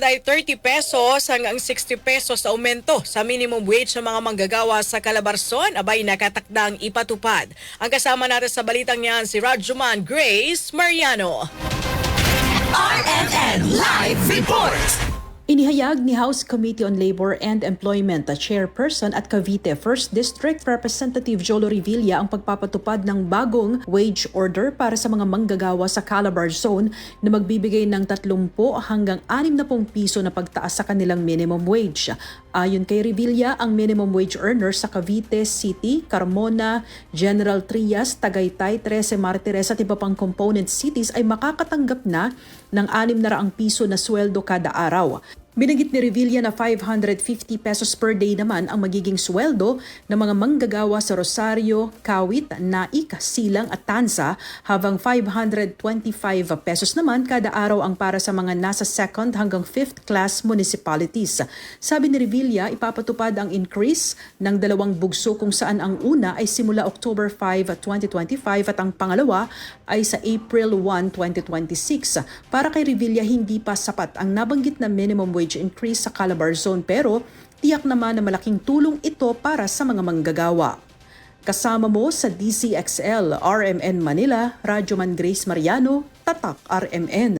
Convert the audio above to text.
ay 30 pesos hanggang 60 pesos sa aumento sa minimum wage ng mga manggagawa sa Calabarzon abay nakatakdang ipatupad. Ang kasama natin sa balitang yan si Rajuman Grace Mariano. RNN Live Report! Inihayag ni House Committee on Labor and Employment at Chairperson at Cavite 1st District Representative Jolo Revilla ang pagpapatupad ng bagong wage order para sa mga manggagawa sa Calabar Zone na magbibigay ng 30 hanggang 60 piso na pagtaas sa kanilang minimum wage. Ayon kay Revilla, ang minimum wage earners sa Cavite City, Carmona, General Trias, Tagaytay, Trece Martires at iba pang component cities ay makakatanggap na ng 600 piso na sweldo kada araw. Binanggit ni Revilla na 550 pesos per day naman ang magiging sweldo ng mga manggagawa sa Rosario, Kawit, Naik, Silang at Tansa habang 525 pesos naman kada araw ang para sa mga nasa second hanggang fifth class municipalities. Sabi ni Revilla, ipapatupad ang increase ng dalawang bugso kung saan ang una ay simula October 5, 2025 at ang pangalawa ay sa April 1, 2026. Para kay Revilla, hindi pa sapat ang nabanggit na minimum wage increase sa Calabar Zone pero tiyak naman na malaking tulong ito para sa mga manggagawa. Kasama mo sa DCXL RMN Manila, Radyo Man Grace Mariano, Tatak RMN.